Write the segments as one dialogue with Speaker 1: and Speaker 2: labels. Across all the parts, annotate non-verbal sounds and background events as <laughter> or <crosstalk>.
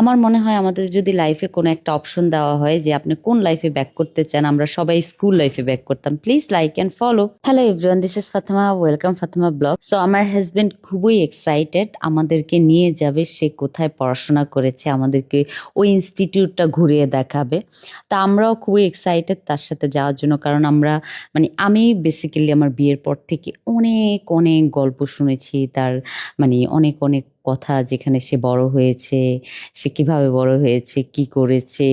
Speaker 1: আমার মনে হয় আমাদের যদি লাইফে কোনো একটা অপশন দেওয়া হয় যে আপনি কোন লাইফে ব্যাক করতে চান, আমরা সবাই স্কুল লাইফে ব্যাক করতাম। Please like and follow hello everyone this is Fatema welcome Fatema blog so আমার হাজব্যান্ড খুবই এক্সাইটেড আমাদেরকে নিয়ে যাবে, সে কোথায় পড়াশোনা করেছে, আমাদেরকে ওই ইনস্টিটিউটটা ঘুরিয়ে দেখাবে। তা আমরাও খুবই এক্সাইটেড তার সাথে যাওয়ার জন্য, কারণ আমরা মানে আমি বেসিক্যালি আমার বিয়ের পর থেকে অনেক অনেক গল্প শুনেছি তার মানে অনেক অনেক কথা যেখানে সে বড় হয়েছে, সে কীভাবে বড় হয়েছে, কি করেছে,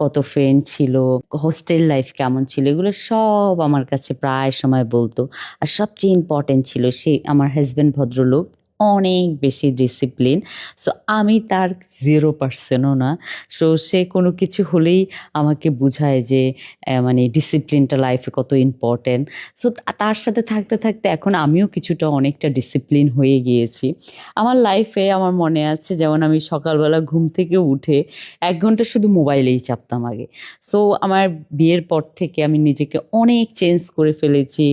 Speaker 1: কত ফ্রেন্ড ছিল হোস্টেল লাইফ কেমন ছিল, এগুলো সব আমার কাছে প্রায় সময় বলতো। আর সবচেয়ে ইম্পর্টেন্ট ছিল সে আমার হাজব্যান্ড ভদ্রলোক অনেক বেশি ডিসিপ্লিন সো আমি তার জিরো পার্সেন্টও না। সো সে কোনো কিছু হলেই আমাকে বুঝায় যে মানে ডিসিপ্লিনটা লাইফে কত ইম্পর্টেন্ট সো তার সাথে থাকতে থাকতে এখন আমিও কিছুটা অনেকটা ডিসিপ্লিন হয়ে গিয়েছি। আমার লাইফে আমার মনে আছে, যেমন আমি সকালবেলা ঘুম থেকে উঠে এক ঘণ্টা শুধু মোবাইলেই চাপতাম আগে। সো আমার বিয়ের পর থেকে আমি নিজেকে অনেক চেঞ্জ করে ফেলেছি।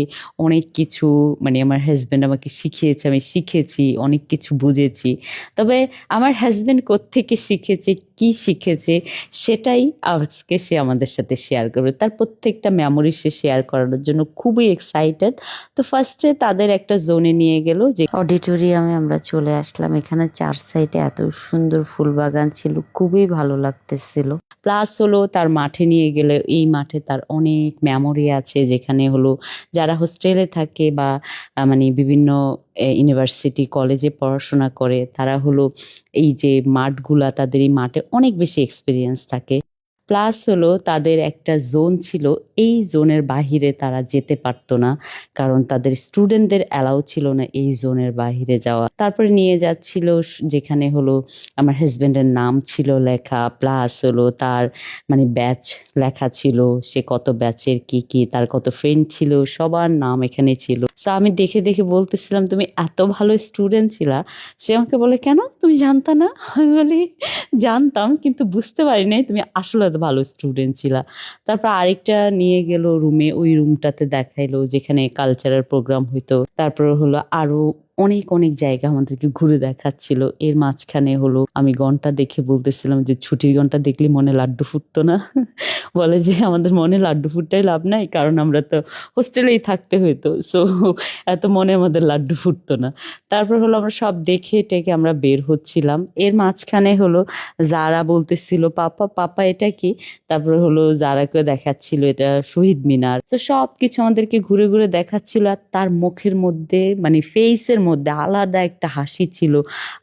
Speaker 1: অনেক কিছু মানে আমার হাজব্যান্ড আমাকে শিখিয়েছে, আমি শিখেছি অনেক কিছু বুঝেছি। তবে আমার হাজব্যান্ড কোত্থেকে শিখেছে কি শিখেছে সেটাই আজকে সে আমাদের সাথে শেয়ার করবে। তার প্রত্যেকটা মেমোরি সে শেয়ার করানোর জন্য খুবই এক্সাইটেড তো ফার্স্টে তাদের একটা জোনে নিয়ে গেল যে অডিটোরিয়ামে আমরা চলে আসলাম। এখানে চার সাইডে এত সুন্দর ফুল বাগান ছিল খুবই ভালো লাগতেছিল। প্লাস হলো তার মাঠে নিয়ে গেলে এই মাঠে তার অনেক মেমোরি আছে যেখানে হলো যারা হোস্টেলে থাকে বা মানে বিভিন্ন ইউনিভার্সিটি কলেজে পড়াশোনা করে তারা হলো এই যে মাঠগুলা তাদের এই মাঠে অনেক বেশি এক্সপিরিয়েন্স থাকে। প্লাস হলো তাদের একটা জোন ছিল, এই জোনের বাহিরে তারা যেতে পারতো না, কারণ তাদের স্টুডেন্টদের অ্যালাউ ছিল না এই জোনের বাহিরে যাওয়া। তারপরে নিয়ে যাচ্ছিল যেখানে হলো আমার হাজব্যান্ডের নাম ছিল লেখা প্লাস হলো তার মানে ব্যাচ লেখা ছিল, সে কত ব্যাচের কি কি, তার কত ফ্রেন্ড ছিল, সবার নাম এখানে ছিল। সো আমি দেখে দেখে বলতেছিলাম, তুমি এত ভালো স্টুডেন্ট ছিলা। সে আমাকে বলে, কেন? তুমি জানতা না? আমি বলি, জানতাম, কিন্তু বুঝতে পারি নাই তুমি আসলে ভালো স্টুডেন্ট ছিলা। তারপর আরেকটা নিয়ে গেল রুমে ওই রুমটাতে দেখাইলো যেখানে কালচারাল প্রোগ্রাম হইতো। তারপর হলো আরও অনেক অনেক জায়গা আমাদেরকে ঘুরে দেখাচ্ছিল। এর মাঝখানে হলো আমি ঘণ্টা দেখে বলতেছিলাম যে ছুটির ঘণ্টা দেখলে মনে লাড্ডু ফুটতো না। <laughs> বলে যে আমাদের মনে লাড্ডু ফুটটাই লাভ নাই, কারণ আমরা তো হোস্টেলেই থাকতে হইতো। সো এত মনে আমাদের লাড্ডু ফুটতো না। তারপর হলো আমরা সব দেখে টেকে আমরা বের হচ্ছিলাম। এর মাঝখানে হলো যারা বলতেছিল, পাপা পাপা, এটা কি? তারপর হলো যারাকে দেখাচ্ছিল, এটা শহীদ মিনার। তো সব কিছু আমাদেরকে ঘুরে ঘুরে দেখাচ্ছিল, আর তার মুখের মধ্যে মানে ফেসের মধ্যে আলাদা একটা হাসি ছিল,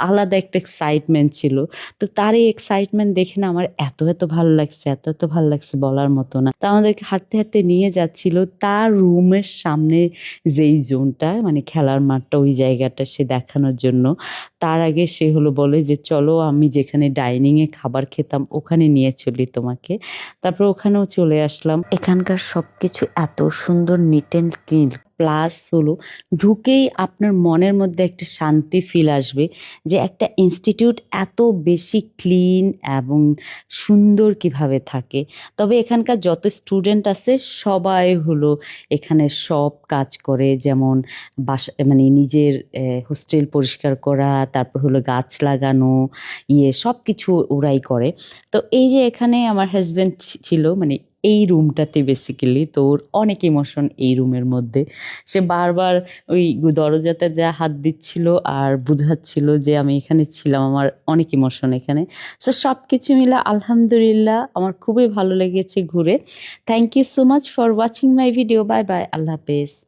Speaker 1: আলাদা একটা এক্সাইটমেন্ট ছিল। তো তার এই এক্সাইটমেন্ট দেখে না আমার এত এত ভালো লাগছে, এত এত ভালো লাগছে বলার মতো না। তা আমাদেরকে হাঁটতে হাঁটতে নিয়ে যাচ্ছিল তার রুমের সামনে যেই জোনটা মানে খেলার মাঠটা ওই জায়গাটা সে দেখানোর জন্য। তার আগে সে হলো বলে যে, চলো আমি যেখানে ডাইনিংয়ে খাবার খেতাম ওখানে নিয়ে চলি তোমাকে। তারপর ওখানেও চলে আসলাম। এখানকার সব কিছু এত সুন্দর নিট অ্যান্ড ক্লিন প্লাস হলো, ঢুকেই আপনার মনের মধ্যে একটা শান্তি ফিল আসবে যে একটা ইনস্টিটিউট এত বেশি ক্লিন এবং সুন্দর কীভাবে থাকে। তবে এখানকার যত স্টুডেন্ট আছে, সবাই হলো এখানে সব কাজ করে, যেমন বাসা মানে নিজের হোস্টেল পরিষ্কার করা, তারপর হলো গাছ লাগানো ইয়ে সব কিছু ওরাই করে। তো এই যে এখানে আমার হাজব্যান্ড ছিল মানে এই রুমটাতে বেসিক্যালি তোর অনেক ইমোশন এই রুমের মধ্যে। সে বারবার ওই দরজাতে যা হাত দিচ্ছিল আর বুঝাচ্ছিল যে আমি এখানে ছিলাম, আমার অনেক ইমোশন এখানে। সো সব কিছু মিলে আলহামদুলিল্লাহ আমার খুবই ভালো লেগেছে ঘুরে। Thank you so much for watching my video bye bye আল্লাহ হাফেজ।